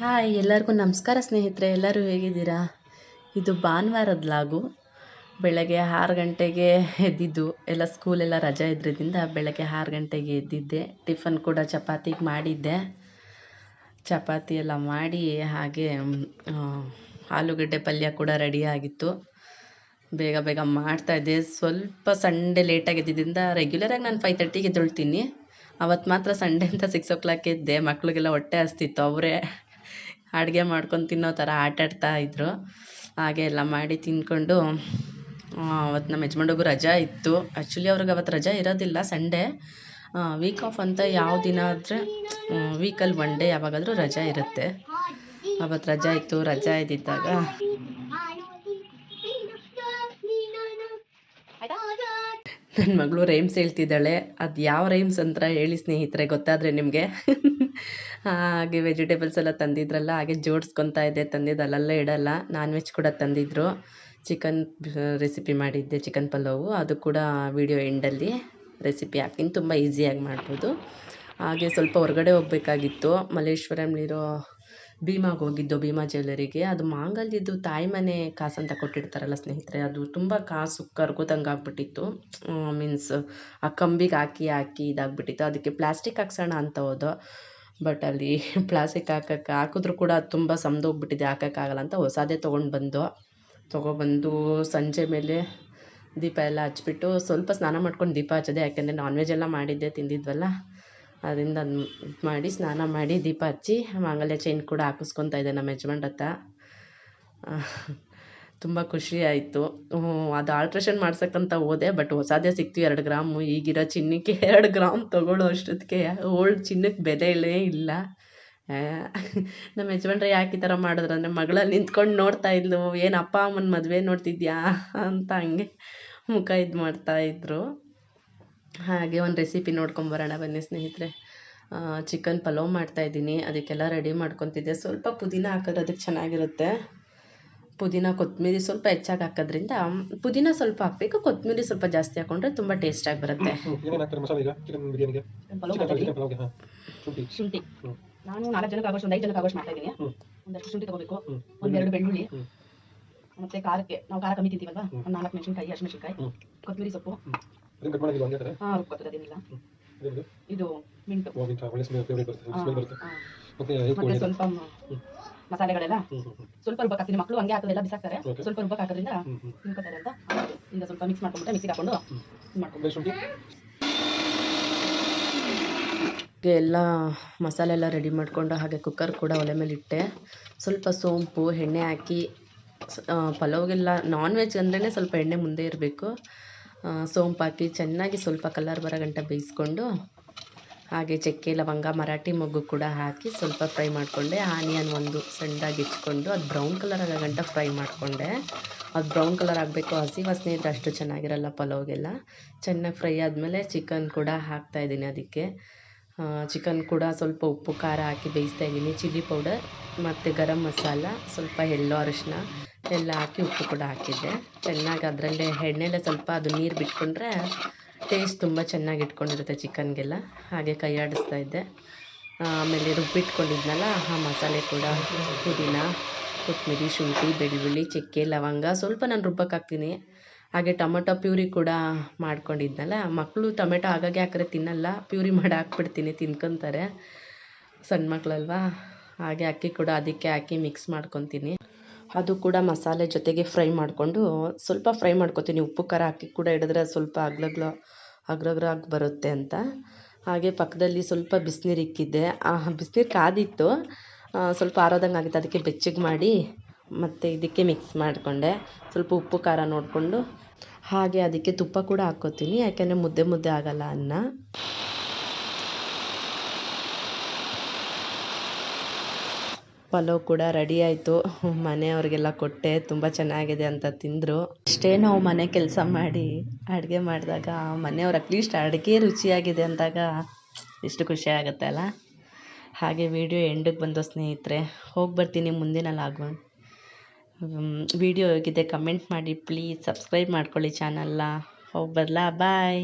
Hi, ಎಲ್ಲರಿಗೂ ನಮಸ್ಕಾರ ಸ್ನೇಹಿತರೆ, ಎಲ್ಲರೂ ಹೇಗಿದ್ದೀರಾ? ಇದು ಭಾನುವಾರದ ಲಾಗು. ಬೆಳಗ್ಗೆ ಆರು ಗಂಟೆಗೆ ಎದ್ದಿದ್ದು, ಎಲ್ಲ ಸ್ಕೂಲೆಲ್ಲ ರಜೆ ಇದ್ರಿಂದ ಬೆಳಗ್ಗೆ ಆರು ಗಂಟೆಗೆ ಎದ್ದಿದ್ದೆ. ಟಿಫನ್ ಕೂಡ ಚಪಾತಿಗೆ ಮಾಡಿದ್ದೆ. ಚಪಾತಿ ಎಲ್ಲ ಮಾಡಿ, ಹಾಗೆ ಆಲೂಗಡ್ಡೆ ಪಲ್ಯ ಕೂಡ ರೆಡಿ ಆಗಿತ್ತು. ಬೇಗ ಬೇಗ ಮಾಡ್ತಾಯಿದ್ದೆ ಸ್ವಲ್ಪ ಸಂಡೇ ಲೇಟಾಗಿ ಎದ್ದಿದ್ದರಿಂದ ರೆಗ್ಯುಲರಾಗಿ ನಾನು ಫೈವ್ ತರ್ಟಿಗೆ ಎದ್ದೊಳ್ತೀನಿ. ಅವತ್ತು ಮಾತ್ರ ಸಂಡೇ ಅಂತ ಸಿಕ್ಸ್ ಓ ಕ್ಲಾಕ್ ಎದ್ದೆ. ಮಕ್ಳಿಗೆಲ್ಲ ಹೊಟ್ಟೆ ಹಸ್ತಿತ್ತು, ಅವರೇ ಅಡುಗೆ ಮಾಡ್ಕೊಂಡು ತಿನ್ನೋ ಥರ ಆಟಾಡ್ತಾ ಇದ್ದರು ಹಾಗೆ ಎಲ್ಲ ಮಾಡಿ ತಿಂದ್ಕೊಂಡು ಅವತ್ತು ನಮ್ಮ ಯಜಮಾನ್ರಿಗೂ ರಜೆ ಇತ್ತು. ಆ್ಯಕ್ಚುಲಿ ಅವ್ರಿಗೆ ಅವತ್ತು ರಜೆ ಇರೋದಿಲ್ಲ ಸಂಡೇ ವೀಕ್ ಆಫ್ ಅಂತ ಯಾವ ದಿನ ಆದರೆ ವೀಕಲ್ಲಿ ಒನ್ ಡೇ ಯಾವಾಗಾದರೂ ರಜೆ ಇರುತ್ತೆ. ಅವತ್ತು ರಜೆ ಇತ್ತು, ರಜೆ ಇದ್ದಿದ್ದಾಗ ನನ್ನ ಮಗಳು ರೈಮ್ಸ್ ಹೇಳ್ತಿದ್ದಾಳೆ. ಅದು ಯಾವ ರೈಮ್ಸ್ ಅಂತ ಹೇಳಿ ಸ್ನೇಹಿತರೆ, ಗೊತ್ತಾದರೆ ನಿಮಗೆ? ಹಾಗೆ ವೆಜಿಟೇಬಲ್ಸ್ ಎಲ್ಲ ತಂದಿದ್ರಲ್ಲ, ಹಾಗೆ ಜೋಡಿಸ್ಕೊತಾ ಇದ್ದೆ. ತಂದಿದ್ದು ಅಲ್ಲೆಲ್ಲ ಇಡಲ್ಲ ನಾನ್ ವೆಜ್ ಕೂಡ ತಂದಿದ್ದರು ಚಿಕನ್ ರೆಸಿಪಿ ಮಾಡಿದ್ದೆ, ಚಿಕನ್ ಪಲಾವು. ಅದು ಕೂಡ ವಿಡಿಯೋ ಎಂಡಲ್ಲಿ ರೆಸಿಪಿ ಹಾಕ್ತೀನಿ. ತುಂಬ ಈಸಿಯಾಗಿ ಮಾಡ್ಬೋದು. ಹಾಗೆ ಸ್ವಲ್ಪ ಹೊರಗಡೆ ಹೋಗ್ಬೇಕಾಗಿತ್ತು. ಮಲ್ಲೇಶ್ವರಂಲಿರೋ ಭೀಮಾಗೆ ಹೋಗಿದ್ದು, ಭೀಮಾ ಜ್ಯುವೆಲ್ಲರಿಗೆ. ಅದು ಮಾಂಗಲ್ಯದ್ದು ತಾಯಿ ಮನೆ ಕಾಸು ಅಂತ ಕೊಟ್ಟಿರ್ತಾರಲ್ಲ ಸ್ನೇಹಿತರೆ, ಅದು ತುಂಬ ಕಾಸು ಕರ್ಗೋದಂಗೆ ಆಗ್ಬಿಟ್ಟಿತ್ತು. ಮೀನ್ಸ್ ಆ ಕಂಬಿಗೆ ಹಾಕಿ ಹಾಕಿ ಇದಾಗ್ಬಿಟ್ಟಿತ್ತು. ಅದಕ್ಕೆ ಪ್ಲಾಸ್ಟಿಕ್ ಹಾಕ್ಸೋಣ ಅಂತ ಹೋದೋ. ಬಟ್ ಅಲ್ಲಿ ಪ್ಲಾಸ್ಟಿಕ್ ಹಾಕಕ್ಕೆ ಹಾಕಿದ್ರು ಕೂಡ ಅದು ತುಂಬ ಸಮದೋಗ್ಬಿಟ್ಟಿದೆ ಹಾಕೋಕ್ಕಾಗಲ್ಲ ಅಂತ ಹೊಸದೇ ತೊಗೊಂಡು ಬಂದು. ತೊಗೊಬಂದು ಸಂಜೆ ಮೇಲೆ ದೀಪ ಎಲ್ಲ ಹಚ್ಬಿಟ್ಟು ಸ್ವಲ್ಪ ಸ್ನಾನ ಮಾಡ್ಕೊಂಡು ದೀಪ ಹಚ್ಚಿದೆ, ಯಾಕೆಂದರೆ ನಾನ್ ವೆಜ್ ಎಲ್ಲ ಮಾಡಿದ್ದೆ, ತಿಂದಿದ್ವಲ್ಲ. ಅದರಿಂದ ಮಾಡಿ ಸ್ನಾನ ಮಾಡಿ ದೀಪ ಹಚ್ಚಿ ಮಾಂಗಲ್ಯ ಚೈನ್ ಕೂಡ ಹಾಕಿಸ್ಕೊತಾ ಇದ್ದೆ ನಮ್ಮ ಯಜಮಾನ್ರ ಹತ್ರ. ತುಂಬ ಖುಷಿ ಆಯಿತು. ಅದು ಆಲ್ಟ್ರೇಷನ್ ಮಾಡ್ಸಕ್ಕಂತ ಹೋದೆ ಬಟ್ ಹೊಸಾದೇ ಸಿಕ್ತು ಎರಡು ಗ್ರಾಮು ಈಗಿರೋ ಚಿನ್ನಕ್ಕೆ ಎರಡು ಗ್ರಾಮ್ ತೊಗೊಳ್ಳೋ ಅಷ್ಟೊತ್ತಿಗೆ ಓಲ್ಡ್ ಚಿನ್ನಕ್ಕೆ ಬೆಲೆಯೇ ಇಲ್ಲ. ನಮ್ಮ ಯಜಮಾನ್ರು ಯಾಕೆ ಈ ಥರ ಮಾಡಿದ್ರು? ಅಂದರೆ ಮಗಳಲ್ಲಿ ನಿಂತ್ಕೊಂಡು ನೋಡ್ತಾ ಇದ್ಲು. ಏನು ಅಪ್ಪ ಅಮ್ಮನ ಮದುವೆ ನೋಡ್ತಿದ್ಯಾ? ಅಂತ ಹಂಗೆ ಮುಖ ಇದು ಮಾಡ್ತಾಯಿದ್ರು ಹಾಗೆ ಒಂದು ರೆಸಿಪಿ ನೋಡ್ಕೊಂಬರೋಣ ಬನ್ನಿ ಸ್ನೇಹಿತರೆ. ಚಿಕನ್ ಪಲಾವ್ ಮಾಡ್ತಾಯಿದ್ದೀನಿ ಅದಕ್ಕೆಲ್ಲ ರೆಡಿ ಮಾಡ್ಕೊತಿದ್ದೆ. ಸ್ವಲ್ಪ ಪುದೀನ ಹಾಕಿದ್ರೆ ಅದಕ್ಕೆ ಚೆನ್ನಾಗಿರುತ್ತೆ. ಪುದೀನ ಕೊತ್ತಂಬರಿ ಸ್ವಲ್ಪ ಹೆಚ್ಚಾಗಿ ಹಾಕೋದ್ರಿಂದ ಪುದೀನ ಸ್ವಲ್ಪ ಹಾಕಬೇಕು. ಕೊತ್ತಂಬರಿ ಸ್ವಲ್ಪ ಜಾಸ್ತಿ ಹಾಕೊಂಡ್ರೆ ತುಂಬ ಟೇಸ್ಟಾಗಿ ಬರುತ್ತೆ. ನಾನು ನಾಲ್ಕು ಜನಕ್ಕೆ ಆಗೋಷ್ಟು ಒಂದು ಐದು ಜನಕ್ಕೆ ಆಗೋಷ್ಟು ಮಾಡ್ತಾ ಇದ್ದೀನಿ. ಒಂದಷ್ಟು ಶುಂಠಿ ತಗೋಬೇಕು. ಒಂದೆರಡು ಬೆಳ್ಳುಳ್ಳಿ. ಮತ್ತೆ ಖಾರಕ್ಕೆ ನಾವು ಖಾರ ಕಮ್ಮಿ ತಿಂತೀವಲ್ವಾ. ಒಂದು ನಾಲ್ಕು ಮೆಣಸಿನ್ಕಾಯಿ ಹಸಿಮೆಣಸಿನ್ಕಾಯಿ. ಕೊತ್ತಂಬರಿ ಸೊಪ್ಪು. ಅದನ್ನು ಕಟ್ ಮಾಡಿಲ್ಲ ಒಂದೇ ಥರ? ಹಾಂ ರುಬ್ಕೊತದೆ ಅದೇನಿಲ್ಲ ಇದೇನಿದು? ಇದು ಮಿಂಟು. ಹೋಗಿಂತ ಒಳ್ಳೆ ಸ್ಮೆಲ್ ಫೇವ್ರೇಟ್ ಬರುತ್ತೆ. ಸ್ಮೆಲ್ ಬರುತ್ತೆ. ಮತ್ತೆ ಹೇಗೆ ಮತ್ತೆ ಸ್ವಲ್ಪ ಮಸಾಲೆಗಳೆಲ್ಲ. ಸ್ವಲ್ಪ ರುಬ್ಬಕ್ಕೆ ಹಾಕ್ತೀನಿ. ಮಕ್ಕಳು ಹಂಗೆ ಹಾಕೋದೆಲ್ಲ ಬಿಸಾಕ್ತಾರೆ. ಸ್ವಲ್ಪ ರುಬ್ಬಕ್ಕೆ ಹಾಕೋದ್ರಿಂದ ಅಂತ. ಇಂದ ಸ್ವಲ್ಪ ಮಿಕ್ಸ್ ಮಾಡ್ಕೊಂಡ್ಬಿಟ್ಟೆ ಮಿಕ್ಸಿಗೆ ಹಾಕೊಂಡು. ಮಾಡ್ಕೊಂಡು ಶುಂಠಿ? ಎಲ್ಲ ಮಸಾಲೆ ಎಲ್ಲ ರೆಡಿ ಮಾಡಿಕೊಂಡು ಹಾಗೆ ಕುಕ್ಕರ್ ಕೂಡ ಒಲೆ ಮೇಲೆ ಇಟ್ಟೆ. ಸ್ವಲ್ಪ ಸೋಂಪು ಎಣ್ಣೆ ಹಾಕಿ ಪಲಾವ್ಗೆಲ್ಲ ನಾನ್ ವೆಜ್ ಅಂದ್ರೇ ಸ್ವಲ್ಪ ಎಣ್ಣೆ ಮುಂದೆ ಇರಬೇಕು. ಸೋಂಪು ಹಾಕಿ ಚೆನ್ನಾಗಿ ಸ್ವಲ್ಪ ಕಲರ್ ಬರೋ ಗಂಟ ಬೇಯಿಸ್ಕೊಂಡು ಹಾಗೆ ಚಕ್ಕೆ, ಲವಂಗ, ಮರಾಠಿ ಮೊಗ್ಗು ಕೂಡ ಹಾಕಿ ಸ್ವಲ್ಪ ಫ್ರೈ ಮಾಡಿಕೊಂಡೆ. ಆನಿಯನ್ ಒಂದು ಸಣ್ಣದಾಗಿ ಹೆಚ್ಕೊಂಡು ಅದು ಬ್ರೌನ್ ಕಲರ್ ಆಗೋ ಗಂಟ ಫ್ರೈ ಮಾಡಿಕೊಂಡೆ. ಅದು ಬ್ರೌನ್ ಕಲರ್ ಆಗಬೇಕು, ಹಸಿ ವಾಸನೆ ಇದ್ರೆ ಅಷ್ಟು ಚೆನ್ನಾಗಿರಲ್ಲ ಪಲಾವ್ಗೆಲ್ಲ. ಚೆನ್ನಾಗಿ ಫ್ರೈ ಆದಮೇಲೆ ಚಿಕನ್ ಕೂಡ ಹಾಕ್ತಾಯಿದ್ದೀನಿ ಅದಕ್ಕೆ. ಚಿಕನ್ ಕೂಡ ಸ್ವಲ್ಪ ಉಪ್ಪು, ಖಾರ ಹಾಕಿ ಬೇಯಿಸ್ತಾ ಇದ್ದೀನಿ. ಚಿಲ್ಲಿ ಪೌಡರ್ ಮತ್ತು ಗರಂ ಮಸಾಲ, ಸ್ವಲ್ಪ ಎಳ್ಳು, ಅರಿಶಿನ ಎಲ್ಲ ಹಾಕಿ ಉಪ್ಪು ಕೂಡ ಹಾಕಿದ್ದೆ. ಚೆನ್ನಾಗಿ ಅದರಲ್ಲೇ ಎಣ್ಣೆಲೆ ಸ್ವಲ್ಪ ಅದು ನೀರು ಬಿಟ್ಕೊಂಡ್ರೆ ಟೇಸ್ಟ್ ತುಂಬ ಚೆನ್ನಾಗಿ ಇಟ್ಕೊಂಡಿರುತ್ತೆ ಚಿಕನ್ಗೆಲ್ಲ ಹಾಗೆ ಕೈ ಆಡಿಸ್ತಾ ಇದ್ದೆ. ಆಮೇಲೆ ರುಬ್ಬಿಟ್ಕೊಂಡಿದ್ನಲ್ಲ, ಆ ಮಸಾಲೆ ಕೂಡ ಪುದೀನ, ಕೊತ್ತಂಬರಿ, ಶುಂಠಿ, ಬೆಳ್ಳುಳ್ಳಿ, ಚಕ್ಕೆ, ಲವಂಗ ಸ್ವಲ್ಪ ನಾನು ರುಬ್ಬಕ್ಕೆ ಹಾಗೆ ಟೊಮೊಟೊ ಪ್ಯೂರಿ ಕೂಡ ಮಾಡ್ಕೊಂಡಿದ್ನಲ್ಲ ಮಕ್ಕಳು ಟೊಮೆಟೊ ಆಗಾಗೆ ಹಾಕಿದ್ರೆ ತಿನ್ನಲ್ಲ. ಪ್ಯೂರಿ ಮಾಡಿ ಹಾಕ್ಬಿಡ್ತೀನಿ, ತಿನ್ಕೊತಾರೆ. ಸಣ್ಣ ಮಕ್ಕಳಲ್ವಾ ಹಾಗೆ ಅಕ್ಕಿ ಕೂಡ ಅದಕ್ಕೆ ಹಾಕಿ ಮಿಕ್ಸ್ ಮಾಡ್ಕೊತೀನಿ. ಅದು ಕೂಡ ಮಸಾಲೆ ಜೊತೆಗೆ ಫ್ರೈ ಮಾಡಿಕೊಂಡು ಸ್ವಲ್ಪ ಫ್ರೈ ಮಾಡ್ಕೊತೀನಿ. ಉಪ್ಪು, ಖಾರ ಹಾಕಿ ಕೂಡ ಹಿಡಿದ್ರೆ ಸ್ವಲ್ಪ ಅಗ್ಲಗ್ಲ ಅಗ್ರಗ್ರ ಆಗಿ ಬರುತ್ತೆ ಅಂತ. ಹಾಗೆ ಪಕ್ಕದಲ್ಲಿ ಸ್ವಲ್ಪ ಬಿಸಿನೀರು ಇಕ್ಕಿದ್ದೆ ಆ ಬಿಸಿನೀರು ಕಾದಿತ್ತು. ಸ್ವಲ್ಪ ಆರೋದಂಗೆ ಆಗಿತ್ತು ಅದಕ್ಕೆ ಬೆಚ್ಚಗೆ ಮಾಡಿ ಮತ್ತು ಇದಕ್ಕೆ ಮಿಕ್ಸ್ ಮಾಡಿಕೊಂಡೆ. ಸ್ವಲ್ಪ ಉಪ್ಪು, ಖಾರ ನೋಡಿಕೊಂಡು ಹಾಗೆ ಅದಕ್ಕೆ ತುಪ್ಪ ಕೂಡ ಹಾಕ್ಕೋತೀನಿ. ಯಾಕೆಂದರೆ ಮುದ್ದೆ ಮುದ್ದೆ ಆಗಲ್ಲ ಅನ್ನ. ಪಲಾವ್ ಕೂಡ ರೆಡಿ ಆಯಿತು. ಮನೆಯವ್ರಿಗೆಲ್ಲ ಕೊಟ್ಟೆ. ತುಂಬ ಚೆನ್ನಾಗಿದೆ ಅಂತ ತಿಂದರು. ಅಷ್ಟೇ ನಾವು ಮನೆ ಕೆಲಸ ಮಾಡಿ ಅಡುಗೆ ಮಾಡಿದಾಗ ಮನೆಯವ್ರು ಅಟ್ಲೀಸ್ಟ್ ಅಡುಗೆ ರುಚಿಯಾಗಿದೆ ಅಂದಾಗ ಎಷ್ಟು ಖುಷಿ ಆಗುತ್ತೆ ಅಲ್ಲ? ಹಾಗೆ ವಿಡಿಯೋ ಎಂಡಿಗೆ ಬಂದು ಸ್ನೇಹಿತರೆ, ಹೋಗಿ ಬರ್ತೀನಿ ಮುಂದಿನ ಲಾಗು. ವಿಡಿಯೋ ಹೇಗಿದೆ? ಕಮೆಂಟ್ ಮಾಡಿ ಪ್ಲೀಸ್ ಸಬ್ಸ್ಕ್ರೈಬ್ ಮಾಡ್ಕೊಳ್ಳಿ ಚಾನಲ್ನ ಹೋಗಿ ಬರಲಾ? ಬಾಯ್